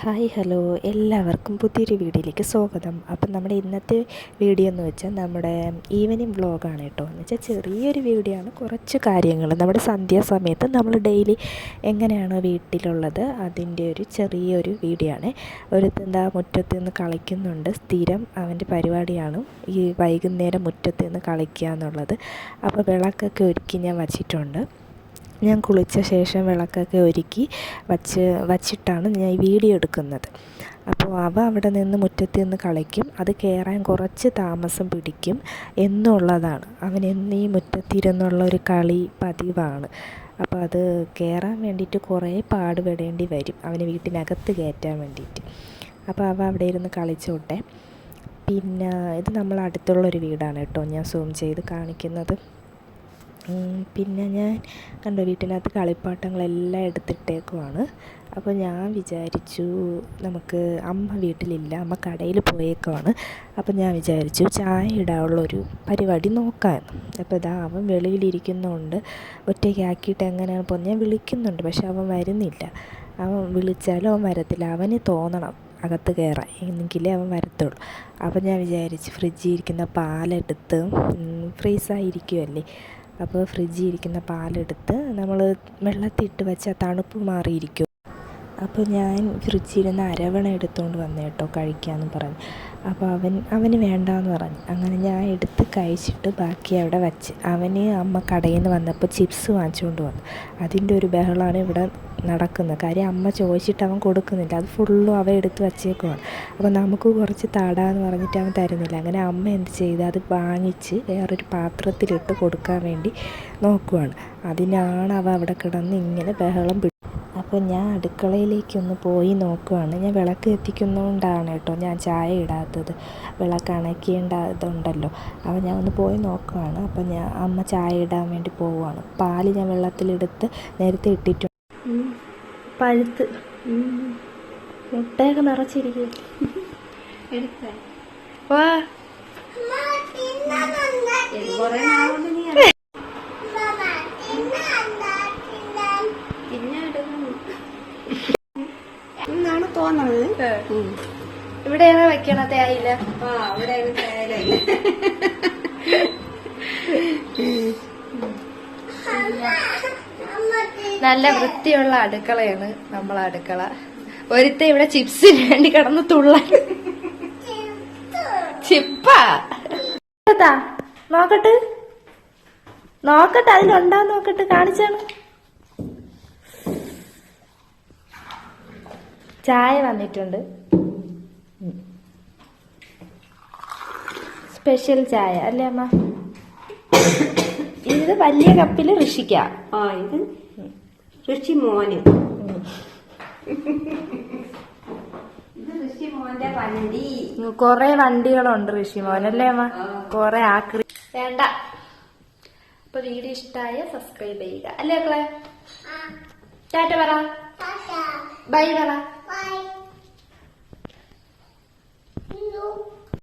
Hi hello. എല്ലാവർക്കും പുതിയൊരു വീഡിയോയിലേക്ക് സ്വാഗതം. അപ്പം നമ്മുടെ ഇന്നത്തെ വീഡിയോ എന്ന് വെച്ചാൽ നമ്മുടെ ഈവനിങ് വ്ളോഗാണ് കേട്ടോ. എന്ന് വെച്ചാൽ ചെറിയൊരു വീഡിയോ ആണ്. കുറച്ച് കാര്യങ്ങൾ. നമ്മുടെ സന്ധ്യാസമയത്ത് നമ്മൾ ഡെയിലി എങ്ങനെയാണ് വീട്ടിലുള്ളത് അതിന്റെ ഒരു ചെറിയൊരു വീഡിയോ ആണ്. ഒരുത്തെന്താ മുറ്റത്ത് നിന്ന് കളിക്കുന്നുണ്ട്. സ്ഥിരം അവന്റെ പരിപാടിയാണ് ഈ വൈകുന്നേരം മുറ്റത്ത് നിന്ന് കളിക്കുക എന്നുള്ളത്. അപ്പോൾ വിളക്കൊക്കെ ഒരുക്കി ഞാൻ വച്ചിട്ടുണ്ട്. ഞാൻ കുളിച്ച ശേഷം വിളക്കൊക്കെ ഒരുക്കി വച്ച് വച്ചിട്ടാണ് ഞാൻ ഈ വീഡിയോ എടുക്കുന്നത്. അപ്പോൾ അവ അവിടെ നിന്ന് മുറ്റത്ത് നിന്ന് കളിക്കും. അത് കയറാൻ കുറച്ച് താമസം പിടിക്കും എന്നുള്ളതാണ്. അവൻ എന്നീ മുറ്റത്തിരുന്നുള്ള ഒരു കളി പതിവാണ്. അപ്പോൾ അത് കയറാൻ വേണ്ടിയിട്ട് കുറേ പാടുപെടേണ്ടി വരും. അവന് വീട്ടിനകത്ത് കയറ്റാൻ വേണ്ടിയിട്ട്. അപ്പോൾ അവ അവിടെ ഇരുന്ന് കളിച്ചോട്ടെ. പിന്നെ ഇത് നമ്മൾ അടുത്തുള്ള ഒരു വീടാണ് കേട്ടോ. ഞാൻ സൂം ചെയ്ത് കാണിക്കുന്നത്. പിന്നെ ഞാൻ കണ്ടോ വീട്ടിനകത്ത് കളിപ്പാട്ടങ്ങളെല്ലാം എടുത്തിട്ടേക്കുവാണ്. അപ്പോൾ ഞാൻ വിചാരിച്ചു നമുക്ക് അമ്മ വീട്ടിലില്ല അമ്മ കടയിൽ പോയേക്കുവാണ്. അപ്പോൾ ഞാൻ വിചാരിച്ചു ചായ ഇടാനുള്ളൊരു പരിപാടി നോക്കാൻ. അപ്പോൾ ഇതാ അവൻ വെളിയിലിരിക്കുന്നതുകൊണ്ട് ഒറ്റയ്ക്കാക്കിയിട്ട് എങ്ങനെയാണ് പോകുന്നത് ഞാൻ വിളിക്കുന്നുണ്ട് പക്ഷെ അവൻ വരുന്നില്ല. അവൻ വിളിച്ചാലും അവൻ വരത്തില്ല. അവന് തോന്നണം അകത്ത് കയറാൻ എന്നെങ്കിലേ അവൻ വരത്തുള്ളൂ. അപ്പോൾ ഞാൻ വിചാരിച്ച് ഫ്രിഡ്ജിൽ ഇരിക്കുന്ന പാലെടുത്ത് ഫ്രീസായിരിക്കുമല്ലേ അപ്പോൾ ഫ്രിഡ്ജിൽ ഇരിക്കുന്ന പാലെടുത്ത് നമ്മൾ വെള്ളത്തിയിട്ട് വെച്ചാൽ തണുപ്പ് മാറിയിരിക്കും. അപ്പോൾ ഞാൻ ഫ്രിഡ്ജിലിരുന്ന് അരവണ എടുത്തുകൊണ്ട് വന്നു കേട്ടോ കഴിക്കാമെന്ന് പറഞ്ഞു. അപ്പോൾ അവൻ അവന് വേണ്ടാന്ന് പറഞ്ഞു. അങ്ങനെ ഞാൻ എടുത്ത് കഴിച്ചിട്ട് ബാക്കി അവിടെ വച്ച്. അവന് അമ്മ കടയിൽ നിന്ന് വന്നപ്പോൾ ചിപ്സ് വാങ്ങിച്ചുകൊണ്ട് വന്നു. അതിന്റെ ഒരു ബഹളമാണ് ഇവിടെ നടക്കുന്നത്. കാര്യം അമ്മ ചോദിച്ചിട്ട് അവൻ കൊടുക്കുന്നില്ല. അത് ഫുള്ളും അവൻ എടുത്ത് വച്ചേക്കുവാണ്. അപ്പോൾ നമുക്ക് കുറച്ച് താടാന്ന് പറഞ്ഞിട്ട് അവൻ തരുന്നില്ല. അങ്ങനെ അമ്മ എന്ത് ചെയ്ത്? അത് വാങ്ങിച്ച് വേറൊരു പാത്രത്തിലിട്ട് കൊടുക്കാൻ വേണ്ടി നോക്കുവാണ്. അതിനാണ് അവ അവിടെ കിടന്ന് ഇങ്ങനെ ബഹളം അപ്പോൾ ഞാൻ അടുക്കളയിലേക്കൊന്ന് പോയി നോക്കുവാണ്. ഞാൻ വിളക്ക് എത്തിക്കുന്നതുകൊണ്ടാണ് കേട്ടോ ഞാൻ ചായ ഇടാത്തത്. വിളക്ക് അണയ്ക്കേണ്ടതുണ്ടല്ലോ അപ്പോൾ ഞാൻ ഒന്ന് പോയി നോക്കുവാണ്. അപ്പോൾ ഞാൻ അമ്മ ചായ ഇടാൻ വേണ്ടി പോവുകയാണ് പാൽ ഞാൻ വെള്ളത്തിലെടുത്ത് നേരത്തെ ഇട്ടിട്ടുണ്ട് പഴുത്ത്. മുട്ടയൊക്കെ നിറച്ചിരിക്കും വാ. തോന്നുന്നത് ഇവിടെയാണ് വെക്കണ തേയില ആ തേയില നല്ല വൃത്തിയുള്ള അടുക്കളയാണ് നമ്മളെ അടുക്കള. ഒരുത്ത ഇവിടെ ചിപ്സിന് വേണ്ടി കിടന്ന് തുള്ള ചിപ്പാ. നോക്കട്ട് നോക്കട്ടെ. നോക്കട്ടെ അതിലുണ്ടോ നോക്കട്ടെ കാണിച്ചാണ്. ചായ വന്നിട്ടുണ്ട്. സ്പെഷ്യൽ ചായ അല്ലേ അമ്മ? ഇത് വലിയ കപ്പിൽ ഋഷിക്കാം. ആ ഇത് ഋഷി മോന്. കൊറേ വണ്ടികളുണ്ട് ഋഷിമോനല്ലേ അമ്മ? കൊറേ ആക്രി വേണ്ട. അപ്പൊ വീഡിയോ ഇഷ്ടമായ സബ്സ്ക്രൈബ് ചെയ്യുക. അല്ലേ മക്കളെ? ടാറ്റ പറ. ബൈ പറ.